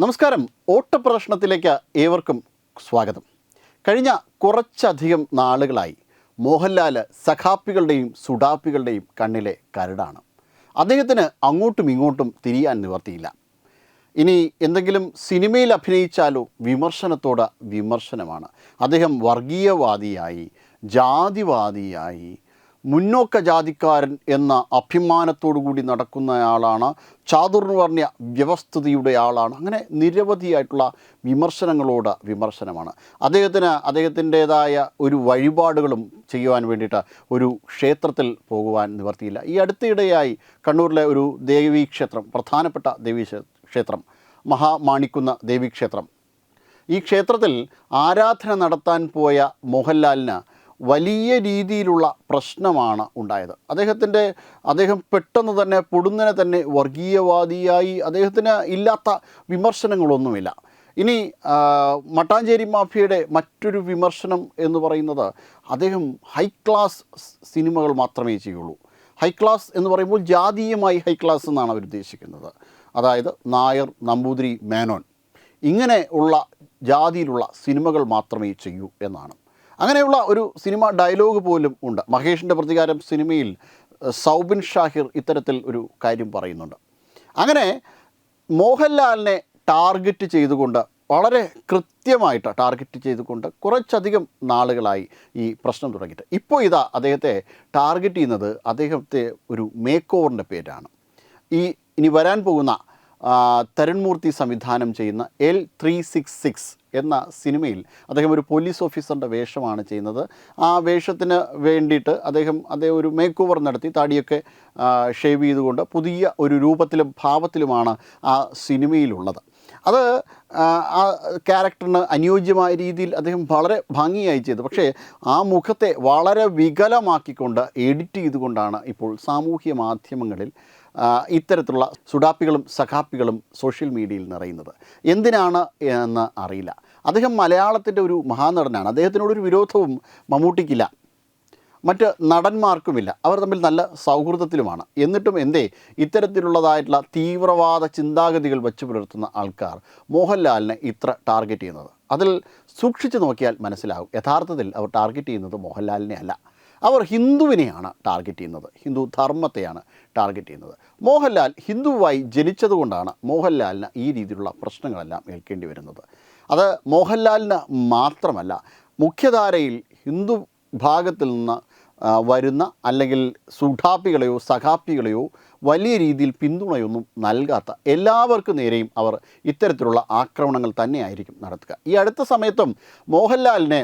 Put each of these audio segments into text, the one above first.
നമസ്കാരം. ഓട്ടപ്രദർശനത്തിലേക്ക് ഏവർക്കും സ്വാഗതം. കഴിഞ്ഞ കുറച്ചധികം നാളുകളായി മോഹൻലാൽ സഖാപ്പികളുടെയും സുഡാപ്പികളുടെയും കണ്ണിലെ കരടാണ്. അദ്ദേഹത്തിന് അങ്ങോട്ടും ഇങ്ങോട്ടും തിരിയാൻ നിവർത്തിയില്ല. ഇനി എന്തെങ്കിലും സിനിമയിൽ അഭിനയിച്ചാലോ വിമർശനത്തോടെ വിമർശനമാണ്. അദ്ദേഹം വർഗീയവാദിയായി ജാതിവാദിയായി മുന്നോക്ക ജാതിക്കാരൻ എന്ന അഭിമാനത്തോടു കൂടി നടക്കുന്നയാളാണ്. പറഞ്ഞ വ്യവസ്ഥിതിയുടെ ആളാണ്. അങ്ങനെ നിരവധിയായിട്ടുള്ള വിമർശനങ്ങളോട് വിമർശനമാണ്. അദ്ദേഹത്തിന് അദ്ദേഹത്തിന്റേതായ ഒരു വഴിപാടുകളും ചെയ്യുവാൻ വേണ്ടിയിട്ട് ഒരു ക്ഷേത്രത്തിൽ പോകുവാൻ നിവർത്തിയില്ല. ഈ അടുത്തിടെയായി കണ്ണൂരിലെ ഒരു ദേവീക്ഷേത്രം പ്രധാനപ്പെട്ട ദേവീ ക്ഷേത്രം മഹാമാണിക്കുന്ന ദേവീക്ഷേത്രം ഈ ക്ഷേത്രത്തിൽ ആരാധന നടത്താൻ പോയ മോഹൻലാലിന് വലിയ രീതിയിലുള്ള പ്രശ്നമാണ് ഉണ്ടായത്. അദ്ദേഹത്തിന്റെ അദ്ദേഹം പെട്ടെന്ന് തന്നെ പൊടുന്നനെ തന്നെ വർഗീയവാദിയായി. അദ്ദേഹത്തിന് ഇല്ലാത്ത വിമർശനങ്ങളൊന്നുമില്ല. ഇനി മട്ടാഞ്ചേരി മാഫിയയുടെ മറ്റൊരു വിമർശനം എന്ന് പറയുന്നത് അദ്ദേഹം ഹൈ ക്ലാസ് സിനിമകൾ മാത്രമേ ചെയ്യുള്ളൂ. ഹൈ ക്ലാസ് എന്ന് പറയുമ്പോൾ ജാതീയമായി ഹൈ ക്ലാസ് എന്നാണ് അവർ ഉദ്ദേശിക്കുന്നത്. അതായത് നായർ നമ്പൂതിരി മേനോൻ. ഇങ്ങനെ ഉള്ള ജാതിയിലുള്ള സിനിമകൾ മാത്രമേ ചെയ്യൂ എന്നാണ്. അങ്ങനെയുള്ള ഒരു സിനിമ ഡയലോഗ് പോലും ഉണ്ട്. മഹേഷിന്റെ പ്രതികാരം സിനിമയിൽ സൗബിൻ ഷാഹിർ ഇത്തരത്തിൽ ഒരു കാര്യം പറയുന്നുണ്ട്. അങ്ങനെ മോഹൻലാലിനെ ടാർഗറ്റ് ചെയ്തുകൊണ്ട് വളരെ കൃത്യമായിട്ട് ടാർഗറ്റ് ചെയ്തുകൊണ്ട് കുറച്ചധികം നാളുകളായി ഈ പ്രശ്നം തുടങ്ങിയിട്ട്. ഇപ്പോൾ ഇതാ അദ്ദേഹത്തെ ടാർഗറ്റ് ചെയ്യുന്നത് അദ്ദേഹത്തെ ഒരു മേക്ക് ഓവറിന്റെ പേരാണ്. ഈ ഇനി വരാൻ പോകുന്ന തരുൺമൂർത്തി സംവിധാനം ചെയ്യുന്ന എൽ ത്രീ സിക്സ് സിക്സ് എന്ന സിനിമയിൽ അദ്ദേഹം ഒരു പോലീസ് ഓഫീസറിന്റെ വേഷമാണ് ചെയ്യുന്നത്. ആ വേഷത്തിന് വേണ്ടിയിട്ട് അദ്ദേഹം അദ്ദേഹം ഒരു മേക്ക് ഓവർ നടത്തി താടിയൊക്കെ ഷേവ് ചെയ്തുകൊണ്ട് പുതിയ ഒരു രൂപത്തിലും ഭാവത്തിലുമാണ് ആ സിനിമയിലുള്ളത്. അത് ആ, ക്യാരക്ടറിന് അനുയോജ്യമായ രീതിയിൽ അദ്ദേഹം വളരെ ഭംഗിയായി ചെയ്തു. പക്ഷേ ആ മുഖത്തെ വളരെ വികലമാക്കിക്കൊണ്ട് എഡിറ്റ് ചെയ്തുകൊണ്ടാണ് ഇപ്പോൾ സാമൂഹ്യ മാധ്യമങ്ങളിൽ ഇത്തരത്തിലുള്ള സുഡാപ്പികളും സഖാപ്പികളും സോഷ്യൽ മീഡിയയിൽ നിറയുന്നത്. എന്തിനാണ് എന്ന് അറിയില്ല. അദ്ദേഹം മലയാളത്തിന്റെ ഒരു മഹാനടനാണ്. അദ്ദേഹത്തിനോടൊരു വിരോധവും മമ്മൂട്ടിക്കില്ല. മറ്റ് നടന്മാർക്കുമില്ല. അവർ തമ്മിൽ നല്ല സൗഹൃദത്തിലുമാണ്. എന്നിട്ടും എന്തേ ഇത്തരത്തിലുള്ളതായിട്ടുള്ള തീവ്രവാദ ചിന്താഗതികൾ വച്ചു പുലർത്തുന്ന ആൾക്കാർ മോഹൻലാലിനെ ഇത്ര ടാർഗറ്റ് ചെയ്യുന്നത്. അതിൽ സൂക്ഷിച്ചു നോക്കിയാൽ മനസ്സിലാകും. യഥാർത്ഥത്തിൽ അവർ ടാർഗറ്റ് ചെയ്യുന്നത് മോഹൻലാലിനെ അല്ല അവർ ഹിന്ദുവിനെയാണ് ടാർഗറ്റ് ചെയ്യുന്നത്. ഹിന്ദു ധർമ്മത്തെയാണ് ടാർഗറ്റ് ചെയ്യുന്നത്. മോഹൻലാൽ ഹിന്ദുവായി ജനിച്ചതുകൊണ്ടാണ് മോഹൻലാലിന് ഈ രീതിയിലുള്ള പ്രശ്നങ്ങളെല്ലാം ഏൽക്കേണ്ടി വരുന്നത്. അത് മോഹൻലാലിന് മാത്രമല്ല മുഖ്യധാരയിൽ ഹിന്ദു ഭാഗത്തിൽ നിന്ന് വരുന്ന അല്ലെങ്കിൽ സുഠാപ്പികളെയോ സഖാപ്പികളെയോ വലിയ രീതിയിൽ പിന്തുണയൊന്നും നൽകാത്ത എല്ലാവർക്കും നേരെയും അവർ ഇത്തരത്തിലുള്ള ആക്രമണങ്ങൾ തന്നെയായിരിക്കും നടത്തുക. ഈ അടുത്ത സമയത്തും മോഹൻലാലിനെ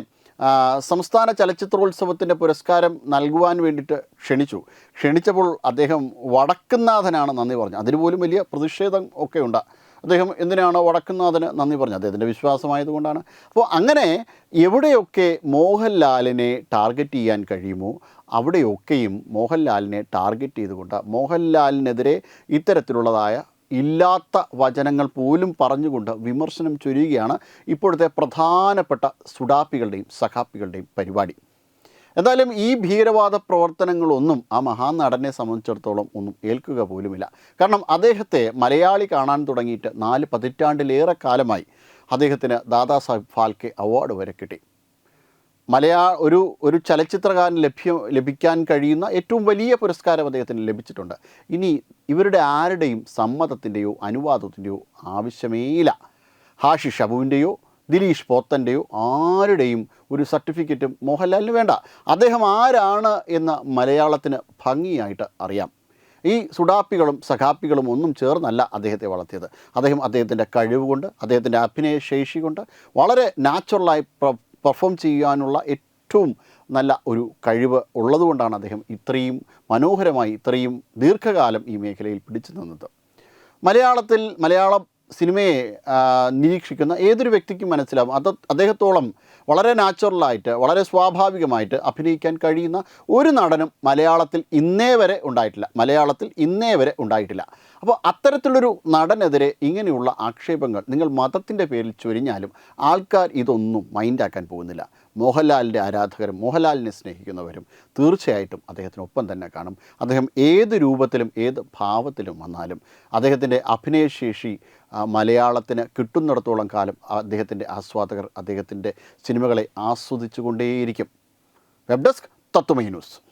സംസ്ഥാന ചലച്ചിത്രോത്സവത്തിന്റെ പുരസ്കാരം നൽകുവാൻ വേണ്ടിയിട്ട് ക്ഷണിച്ചു. ക്ഷണിച്ചപ്പോൾ അദ്ദേഹം വടക്കുന്നാഥനാണ് നന്ദി പറഞ്ഞു. അതിന് പോലും വലിയ പ്രതിഷേധം ഒക്കെ ഉണ്ട്. അദ്ദേഹം എന്തിനാണ് വടക്കുന്നാഥന് നന്ദി പറഞ്ഞത്? അദ്ദേഹത്തിന്റെ വിശ്വാസമായതുകൊണ്ടാണ്. അപ്പോൾ അങ്ങനെ എവിടെയൊക്കെ മോഹൻലാലിനെ ടാർഗറ്റ് ചെയ്യാൻ കഴിയുമോ അവിടെയൊക്കെയും മോഹൻലാലിനെ ടാർഗറ്റ് ചെയ്തുകൊണ്ട് മോഹൻലാലിനെതിരെ ഇത്തരത്തിലുള്ളതായ ഇല്ലാത്ത വചനങ്ങൾ പോലും പറഞ്ഞുകൊണ്ട് വിമർശനം ചൊരിയുകയാണ് ഇപ്പോഴത്തെ പ്രധാനപ്പെട്ട സുഡാപ്പികളുടെയും സഖാപ്പികളുടെയും പരിപാടി. എന്തായാലും ഈ ഭീകരവാദ പ്രവർത്തനങ്ങളൊന്നും ആ മഹാനടനെ സംബന്ധിച്ചിടത്തോളം ഒന്നും ഏൽക്കുക പോലുമില്ല. കാരണം അദ്ദേഹത്തെ മലയാളി കാണാൻ തുടങ്ങിയിട്ട് നാല് പതിറ്റാണ്ടിലേറെ കാലമായി അദ്ദേഹത്തിന് ദാദാസാഹിബ് ഫാൽക്കെ അവാർഡ് വരെ കിട്ടി. മലയാ ഒരു ഒരു ചലച്ചിത്രകാരൻ ലഭ്യം ലഭിക്കാൻ കഴിയുന്ന ഏറ്റവും വലിയ പുരസ്കാരം അദ്ദേഹത്തിന് ലഭിച്ചിട്ടുണ്ട്. ഇനി ഇവരുടെ ആരുടെയും സമ്മതത്തിന്റെയോ അനുവാദത്തിന്റെയോ ആവശ്യമേയില്ല. ഹാഷി ഷബുവിന്റെയോ ദിലീഷ് പോത്തന്റെയോ ആരുടെയും ഒരു സർട്ടിഫിക്കറ്റും മോഹൻലാലിന് വേണ്ട. അദ്ദേഹം ആരാണ് എന്ന് മലയാളത്തിന് ഭംഗിയായിട്ട് അറിയാം. ഈ സുഡാപ്പികളും സഖാപ്പികളും ഒന്നും ചേർന്നല്ല അദ്ദേഹത്തെ വളർത്തിയത്. അദ്ദേഹം അദ്ദേഹത്തിന്റെ കഴിവുകൊണ്ട് അദ്ദേഹത്തിന്റെ അഭിനയ ശേഷി കൊണ്ട് വളരെ നാച്ചുറലായി പെർഫോം ചെയ്യാനുള്ള ഏറ്റവും നല്ല ഒരു കഴിവ് ഉള്ളതുകൊണ്ടാണ് അദ്ദേഹം ഇത്രയും മനോഹരമായി ഇത്രയും ദീർഘകാലം ഈ മേഖലയിൽ പിടിച്ചു നിന്നത്. മലയാളത്തിൽ മലയാളം സിനിമയെ നിരീക്ഷിക്കുന്ന ഏതൊരു വ്യക്തിക്കും മനസ്സിലാവും. അത് അദ്ദേഹത്തോളം വളരെ നാച്ചുറലായിട്ട് വളരെ സ്വാഭാവികമായിട്ട് അഭിനയിക്കാൻ കഴിയുന്ന ഒരു നടനും മലയാളത്തിൽ ഇന്നേ വരെ ഉണ്ടായിട്ടില്ല. മലയാളത്തിൽ ഇന്നേ വരെ ഉണ്ടായിട്ടില്ല. അപ്പോൾ അത്തരത്തിലൊരു നടനെതിരെ ഇങ്ങനെയുള്ള ആക്ഷേപങ്ങൾ നിങ്ങൾ മതത്തിന്റെ പേരിൽ ചൊരിഞ്ഞാലും ആൾക്കാർ ഇതൊന്നും മൈൻഡാക്കാൻ പോകുന്നില്ല. മോഹൻലാലിന്റെ ആരാധകരും മോഹൻലാലിനെ സ്നേഹിക്കുന്നവരും തീർച്ചയായിട്ടും അദ്ദേഹത്തിനൊപ്പം തന്നെ കാണും. അദ്ദേഹം ഏത് രൂപത്തിലും ഏത് ഭാവത്തിലും വന്നാലും അദ്ദേഹത്തിന്റെ അഭിനയശേഷി മലയാളത്തിന് കിട്ടുന്നിടത്തോളം കാലം അദ്ദേഹത്തിന്റെ ആസ്വാദകർ അദ്ദേഹത്തിന്റെ സിനിമകളെ ആസ്വദിച്ചു കൊണ്ടേയിരിക്കും. Web desk Tatwamayi news.